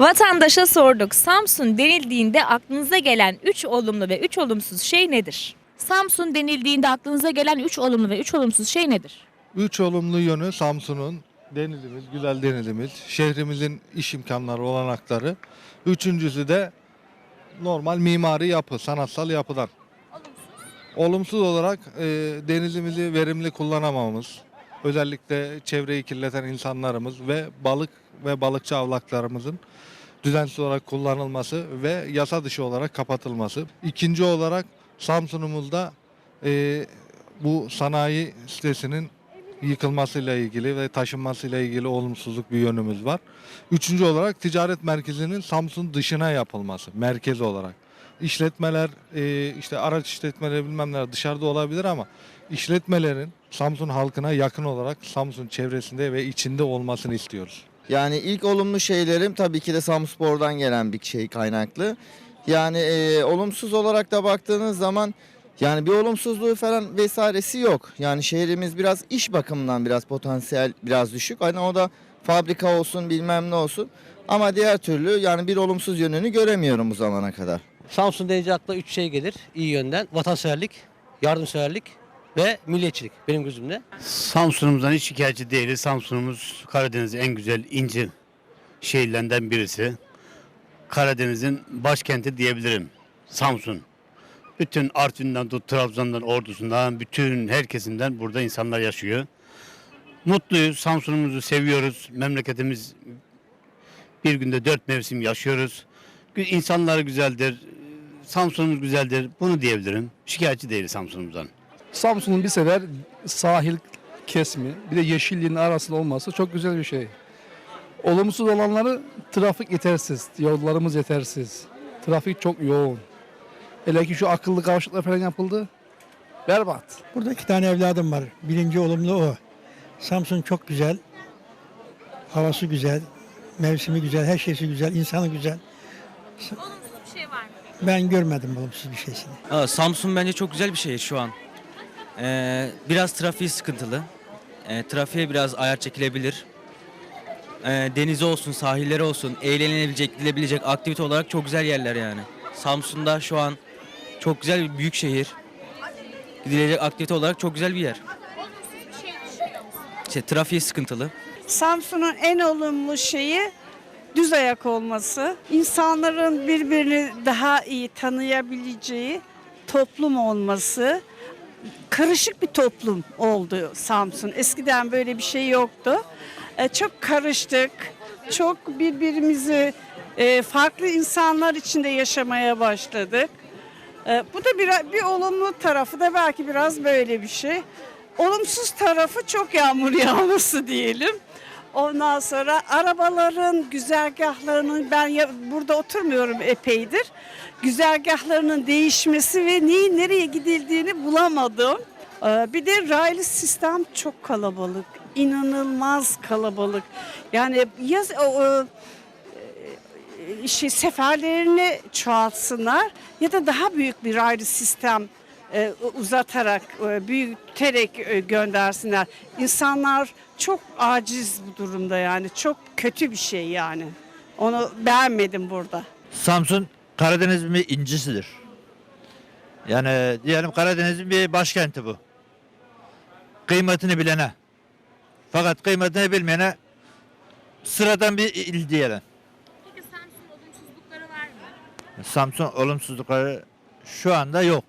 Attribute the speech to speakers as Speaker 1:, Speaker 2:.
Speaker 1: Vatandaşa sorduk. Samsun denildiğinde aklınıza gelen 3 olumlu ve 3 olumsuz şey nedir? Samsun denildiğinde aklınıza gelen 3 olumlu ve 3 olumsuz şey nedir?
Speaker 2: Üç olumlu yönü Samsun'un denilimiz, güzel denilimiz, şehrimizin iş imkanları, olanakları. Üçüncüsü de normal mimari yapı, sanatsal yapıdan. Olumsuz olarak e, denizimizi verimli kullanamamamız, özellikle çevreyi kirleten insanlarımız ve balık ve balıkçı avlaklarımızın düzensiz olarak kullanılması ve yasa dışı olarak kapatılması. İkinci olarak Samsun'umuzda e, bu sanayi sitesinin yıkılmasıyla ilgili ve taşınmasıyla ilgili olumsuzluk bir yönümüz var. Üçüncü olarak ticaret merkezinin Samsun dışına yapılması merkez olarak. İşletmeler e, işte araç işletmeleri bilmem neler dışarıda olabilir ama işletmelerin Samsun halkına yakın olarak Samsun çevresinde ve içinde olmasını istiyoruz.
Speaker 3: Yani ilk olumlu şeylerim tabii ki de Samspor'dan gelen bir şey kaynaklı. Yani e, olumsuz olarak da baktığınız zaman yani bir olumsuzluğu falan vesairesi yok. Yani şehrimiz biraz iş bakımından biraz potansiyel biraz düşük. Hani o da fabrika olsun bilmem ne olsun. Ama diğer türlü yani bir olumsuz yönünü göremiyorum bu zamana kadar.
Speaker 4: Samsun deyince akla üç şey gelir iyi yönden. Vatanseverlik, yardımseverlik ve milliyetçilik benim gözümde.
Speaker 5: Samsun'umuzdan hiç şikayetçi değiliz. Samsun'umuz Karadeniz'in en güzel inci şehirlerinden birisi. Karadeniz'in başkenti diyebilirim. Samsun. Bütün Artvin'den tut, Trabzon'dan, Ordu'sundan, bütün herkesinden burada insanlar yaşıyor. Mutluyuz, Samsun'umuzu seviyoruz. Memleketimiz bir günde dört mevsim yaşıyoruz. İnsanları güzeldir, Samsun'umuz güzeldir. Bunu diyebilirim. Şikayetçi değiliz Samsun'umuzdan.
Speaker 6: Samsun'un bir sefer sahil kesimi bir de yeşilliğin arasında olması çok güzel bir şey. Olumsuz olanları trafik yetersiz, yollarımız yetersiz. Trafik çok yoğun. Hele ki şu akıllı kavşaklar falan yapıldı. Berbat.
Speaker 7: Burada iki tane evladım var. Birinci olumlu o. Samsun çok güzel. Havası güzel. Mevsimi güzel. Her şeysi güzel. insanı güzel.
Speaker 1: Olumsuz bir şey var mı?
Speaker 7: Ben görmedim olumsuz bir şeysini.
Speaker 8: Aa, Samsun bence çok güzel bir şehir şu an. Ee, biraz trafiği sıkıntılı. Ee, trafiğe biraz ayar çekilebilir. Ee, denizi olsun, sahilleri olsun, eğlenilebilecek, gidilebilecek aktivite olarak çok güzel yerler yani. Samsun'da şu an çok güzel bir büyük şehir. Gidilecek aktivite olarak çok güzel bir yer. İşte trafiği sıkıntılı.
Speaker 9: Samsun'un en olumlu şeyi düz ayak olması. İnsanların birbirini daha iyi tanıyabileceği toplum olması. Karışık bir toplum oldu Samsun. Eskiden böyle bir şey yoktu. E, çok karıştık. Çok birbirimizi e, farklı insanlar içinde yaşamaya başladık. E, bu da bir, bir olumlu tarafı da belki biraz böyle bir şey. Olumsuz tarafı çok yağmur yağması diyelim. Ondan sonra arabaların güzergahlarının ben ya- burada oturmuyorum epeydir. Güzergahlarının değişmesi ve neyin nereye gidildiğini bulamadım. Ee, Bir de raylı sistem çok kalabalık. inanılmaz kalabalık. Yani yaz o, o, e, şey seferlerini çoğaltsınlar ya da daha büyük bir raylı sistem e, uzatarak, e, büyüterek e, göndersinler. İnsanlar çok aciz bu durumda yani. Çok kötü bir şey yani. Onu beğenmedim burada.
Speaker 10: Samsun Karadeniz'in bir incisidir. Yani diyelim Karadeniz'in bir başkenti bu. Kıymetini bilene. Fakat kıymetini bilmeyene sıradan bir il diyelim.
Speaker 1: Peki Samsun olumsuzlukları var mı?
Speaker 10: Samsun olumsuzlukları şu anda yok.